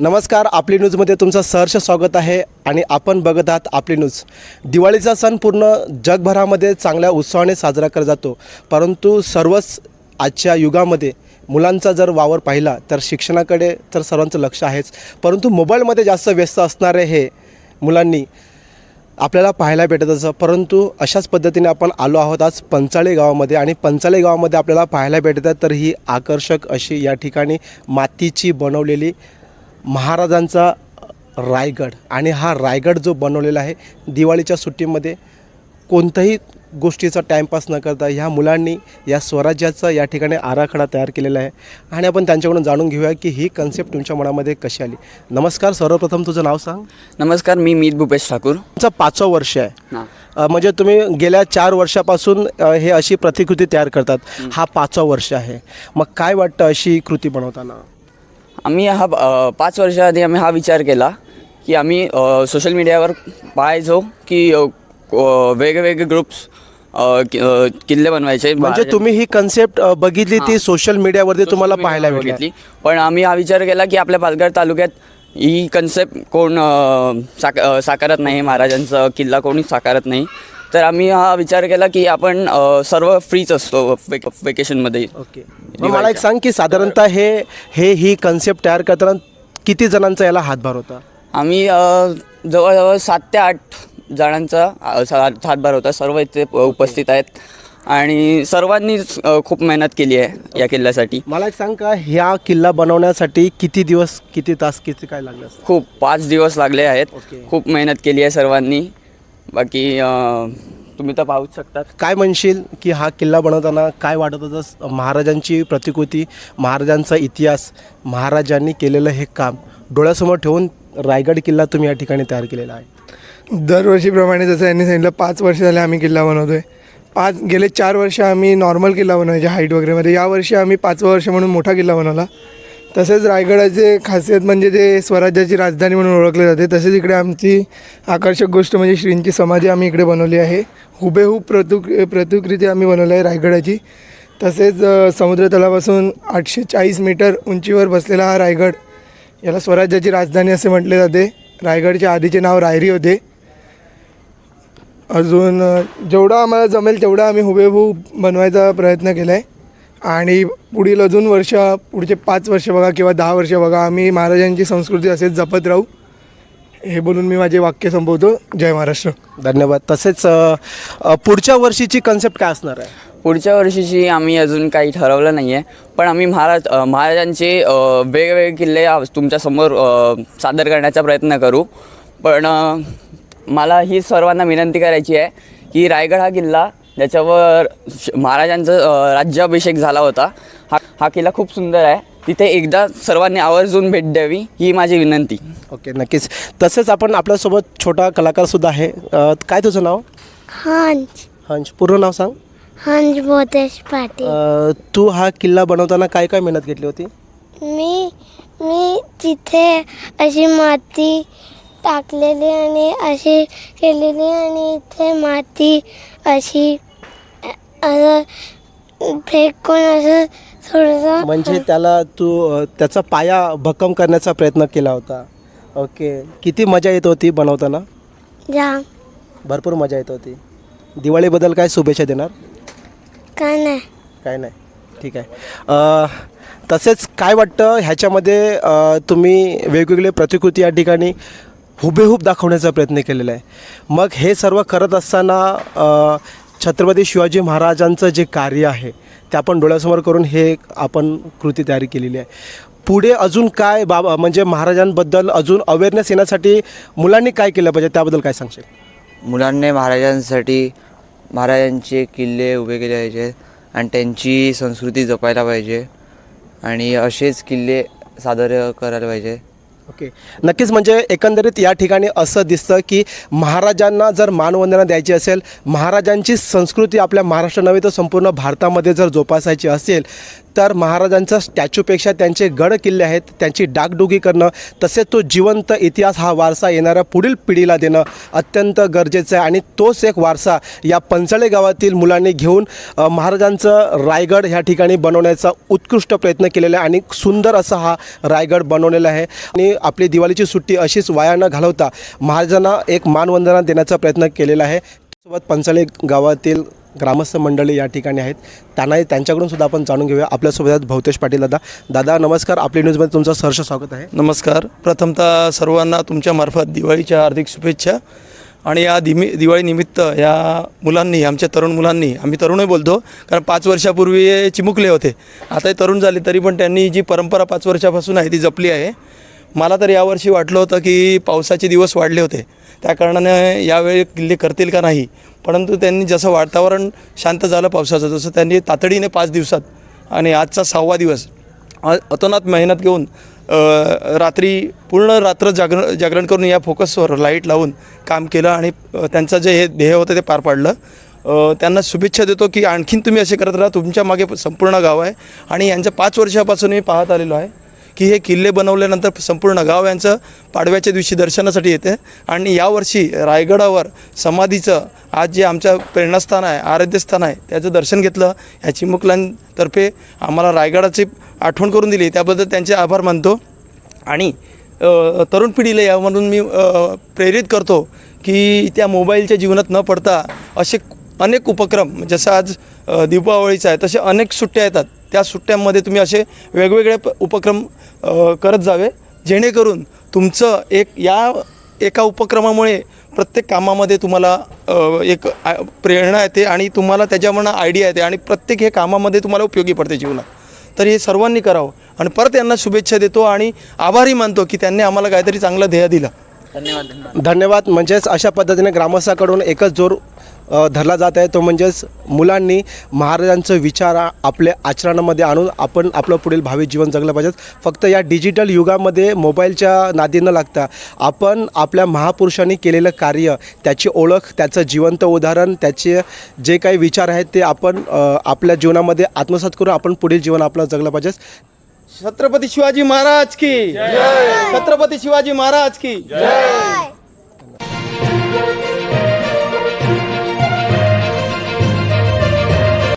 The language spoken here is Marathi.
नमस्कार आपली न्यूजमध्ये तुमचं सहर्ष स्वागत आहे आणि आपण बघत आहात आपली न्यूज. दिवाळीचा सण पूर्ण जगभरामध्ये चांगल्या उत्साहाने साजरा केला जातो. परंतु सर्वच आजच्या युगामध्ये मुलांचा जर वावर पाहिला तर शिक्षणाकडे तर सर्वांचं लक्ष आहेच. परंतु मोबाईलमध्ये जास्त व्यस्त असणारे हे मुलांनी आपल्याला पाहायला भेटत असं. परंतु अशाच पद्धतीने आपण आलो आहोत आज पंचाळे गावामध्ये आणि पंचाळे गावामध्ये आपल्याला पाहायला भेटतात तर ही आकर्षक अशी या ठिकाणी मातीची बनवलेली महाराजांचा रायगड आणि हा रायगड जो बनवलेला आहे दिवाळीच्या सुट्टीमध्ये कोणत्याही गोष्टीचा टाईमपास न करता ह्या मुलांनी या स्वराज्याचा या ठिकाणी आराखडा तयार केलेला आहे. आणि आपण त्यांच्याकडून जाणून घेऊया की ही कन्सेप्ट तुमच्या मनामध्ये कशी आली. नमस्कार सर्वप्रथम तुझं नाव सांग. नमस्कार मी मीत भूपेश ठाकूर. तुमचं पाचवं वर्ष आहे. म्हणजे तुम्ही गेल्या चार वर्षापासून हे अशी प्रतिकृती तयार करतात. हा पाचवा वर्ष आहे. मग काय वाटतं अशी कृती बनवताना? आम्ही हा पाच वर्षाआधी आम्ही हा विचार केला की आम्ही सोशल मीडियावर पाहायचो की वेगवेगळे ग्रुप्स किल्ले बनवायचे म्हणजे तुम्ही ही कन्सेप्ट बघितली ती. सोशल मीडियावरती तुम्हाला पाहायला भेटली. पण आम्ही हा विचार केला की आपल्या पालघर तालुक्यात ही कन्सेप्ट कोण साक साकारत नाही महाराजांचा किल्ला कोणी साकारत नाही तर आम्ही हा विचार केला की आपण अ, सर्व फ्रीच असतो वेक वेकेशनमध्ये. ओके. मग मला एक सांग की साधारणतः हे हे ही कन्सेप्ट तयार करताना किती जणांचा याला हातभार होता? आम्ही अ, जवळजवळ सात ते आठ जणांचा अ, सा- हातभार होता. सर्व इथे प- उपस्थित आहेत. आणि सर्वांनीच अ, खूप मेहनत केली आहे या किल्ल्यासाठी. मला एक सांग का ह्या किल्ला बनवण्यासाठी किती दिवस किती तास किती काय लागलं? खूप पाच दिवस लागले आहेत. ओके. खूप मेहनत केली आहे सर्वांनी. बाकी अ, तुम्ही तर पाहूच शकतात. काय म्हणशील की हा किल्ला बनवताना काय वाटत होतं? महाराजांची प्रतिकृती महाराजांचा इतिहास महाराजांनी केलेलं हे काम डोळ्यासमोर ठेवून रायगड किल्ला तुम्ही या ठिकाणी तयार केलेला आहे. दरवर्षीप्रमाणे जसं यांनी सांगितलं पाच वर्ष झाले आम्ही किल्ला बनवतोय. पाच गेले चार वर्ष आम्ही नॉर्मल किल्ला बनवायचे हाईट वगैरेमध्ये यावर्षी आम्ही पाचवं वर्ष म्हणून मोठा किल्ला बनवला. तसेच रायगडाचे खासियत म्हणजे ते स्वराज्याची राजधानी म्हणून ओळखले जाते. तसेच इकडे आमची आकर्षक गोष्ट म्हणजे श्रींची समाधी आम्ही इकडे बनवली आहे. हुबेहूब प्रतुक प्रतिकृती आम्ही बनवली आहे रायगडाची. तसेच समुद्रतलापासून आठशे चाळीस मीटर उंचीवर बसलेला हा रायगड याला स्वराज्याची राजधानी असे म्हटले जाते. रायगडचे आधीचे नाव रायरी होते. अजून जेवढा जेवढं आम्हाला जमेल तेवढं आम्ही हुबेहूब बनवायचा प्रयत्न केला आहे आणि पुढील अजून वर्ष पुढचे पाच वर्ष बघा किंवा दहा वर्ष बघा आम्ही महाराजांची संस्कृती असेच जपत राहू. हे बोलून मी माझे वाक्य संपवतो. जय महाराष्ट्र. धन्यवाद. तसेच पुढच्या वर्षीची कन्सेप्ट काय असणार आहे? पुढच्या वर्षीची आम्ही अजून काही ठरवलं नाही आहे पण आम्ही महाराज महाराजांचे वेगवेगळे किल्ले आ- तुमच्यासमोर सादर करण्याचा प्रयत्न करू. पण मला ही सर्वांना विनंती करायची आहे की रायगड हा किल्ला ज्याच्यावर महाराजांचा राज्याभिषेक झाला होता. हा हा किल्ला खूप सुंदर आहे. तिथे एकदा सर्वांनी आवर्जून भेट द्यावी ही माझी विनंती. ओके नक्कीच. तसेच आपण आपल्यासोबत छोटा कलाकारसुद्धा आहे. अ, काय तुझं नाव? हंच हंच पूर्ण नाव सांग. हंच बोतेश पाटील. अ, तू हा किल्ला बनवताना काय काय मेहनत घेतली होती? मी मी तिथे अशी माती टाकलेली आणि अशी केलेली आणि इथे माती अशी असं फेकून असं थोडंसं म्हणजे त्याला तू अ, त्याचा पाया भक्कम करण्याचा प्रयत्न केला होता. ओके. किती मजा येत होती बनवताना? जाम भरपूर मजा येत होती. दिवाळीबद्दल काय शुभेच्छा देणार? का नाही. काय नाही. ठीक आहे. अ, तसेच काय वाटतं ह्याच्यामध्ये अ, तुम्ही वेगवेगळे प्रतिकृती या ठिकाणी हुबेहूब दाखवण्याचा प्रयत्न केलेला आहे. मग हे सर्व करत असताना अ, छत्रपती शिवाजी महाराजांचं जे कार्य आहे ते आपण डोळ्यासमोर करून हे आपण कृती तयार केलेली आहे. पुढे अजून काय बाबा म्हणजे महाराजांबद्दल अजून अवेअरनेस येण्यासाठी मुलांनी काय केलं पाहिजे त्याबद्दल काय सांगशील? मुलांनी महाराजांसाठी महाराजांचे किल्ले उभे केले पाहिजे आणि त्यांची संस्कृती जपायला पाहिजे आणि असेच किल्ले सादर करायला पाहिजे. ओके. नक्कीच म्हणजे एकंदरीत या ठिकाणी असं दिसतं की महाराजांना जर मानवंदना द्यायची असेल महाराजांची संस्कृती आपल्या महाराष्ट्र नव्हे तर संपूर्ण भारतामध्ये जर जोपासायची असेल तर महाराजांच्या स्टॅच्यूपेक्षा त्यांचे गड किल्ले आहेत त्यांची डागडुगी करणं तसेच तो जिवंत इतिहास हा वारसा येणाऱ्या पुढील पिढीला देणं अत्यंत गरजेचं आहे. आणि तोच एक वारसा या पंचळे गावातील मुलांनी घेऊन महाराजांचं रायगड ह्या ठिकाणी बनवण्याचा उत्कृष्ट प्रयत्न केलेला आहे आणि सुंदर असा हा रायगड बनवलेला आहे. आणि आपली दिवाळीची सुट्टी अशीच वाया न घालवता महाराजांना एक मानवंदना देण्याचा प्रयत्न केलेला आहे. सोबत पंचळे गावातील ग्रामस्थ मंडळी या ठिकाणी आहेत. त्यांनाही त्यांच्याकडून सुद्धा आपण जाणून घेऊया. आपल्यासोबत आहेत भवतेश पाटील दादा. दादा नमस्कार. आपली न्यूजमध्ये तुमचं सहर्ष स्वागत आहे. नमस्कार. प्रथमतः सर्वांना तुमच्यामार्फत दिवाळीच्या हार्दिक शुभेच्छा. आणि या दिमी दिवाळीनिमित्त या मुलांनी आमच्या तरुण मुलांनी आम्ही तरुणही बोलतो कारण पाच वर्षापूर्वी चिमुकले होते. आताही तरुण झाले तरी पण त्यांनी जी परंपरा पाच वर्षापासून आहे ती जपली आहे. मला तर यावर्षी वाटलं होतं की पावसाचे दिवस वाढले होते. त्या कारणाने यावेळी किल्ले करतील का नाही परंतु त्यांनी जसं वातावरण शांत झालं पावसाचं तसं त्यांनी तातडीने पाच दिवसात आणि आजचा सहावा दिवस अतोनात मेहनत घेऊन रात्री पूर्ण रात्र जागरण जागरण करून या फोकसवर लाइट लावून काम केलं आणि त्यांचं जे हे ध्येय होतं ते पार पाडलं. त्यांना शुभेच्छा देतो की आणखीन तुम्ही असे करत राहा. तुमच्या मागे संपूर्ण गाव आहे आणि यांच्या पाच वर्षापासून मी पाहत आलेलो आहे. की हे किल्ले बनवल्यानंतर संपूर्ण गाव यांचं पाडव्याच्या दिवशी दर्शनासाठी येते. आणि यावर्षी रायगडावर समाधीचं आज जे आमचं प्रेरणास्थान आहे आराध्यस्थान आहे त्याचं दर्शन घेतलं या चिमुकलांतर्फे आम्हाला रायगडाची आठवण करून दिली. त्याबद्दल त्यांचे आभार मानतो. आणि तरुण पिढीला यामधून मी प्रेरित करतो की त्या मोबाईलच्या जीवनात न पडता असे अनेक उपक्रम जसं आज दीपावळीचा आहे तसे अनेक सुट्ट्या येतात. त्या सुट्ट्यांमध्ये तुम्ही असे वेगवेगळे प- उपक्रम करत जावे. जेणेकरून तुमचं एक या एका उपक्रमामुळे प्रत्येक कामामध्ये तुम्हाला एक प्रेरणा येते आणि तुम्हाला त्याच्यामुळं आयडिया येते आणि प्रत्येक हे कामामध्ये तुम्हाला उपयोगी पडते जीवनात. तर हे सर्वांनी करावं. आणि परत यांना शुभेच्छा देतो आणि आभारी मानतो की त्यांनी आम्हाला काहीतरी चांगलं ध्येय दिलं. धन्यवाद धन्यवाद. धन्यवाद. म्हणजेच अशा पद्धतीने ग्रामस्थाकडून एकच जोर धरला जात आहे. तो म्हणजेच मुलांनी महाराजांचं विचार आपल्या आचरणामध्ये आणून आपण आपलं पुढील भावी जीवन जगलं पाहिजे फक्त या डिजिटल युगामध्ये मोबाईलच्या नादी न लागता आपण आपल्या महापुरुषांनी केलेलं कार्य त्याची ओळख त्याचं जिवंत उदाहरण त्याचे जे काही विचार आहेत ते आपण आपल्या जीवनामध्ये आत्मसात करून आपण पुढील जीवन आपलं जगलं पाहिजे छत्रपती शिवाजी महाराज की. छत्रपती शिवाजी महाराज की.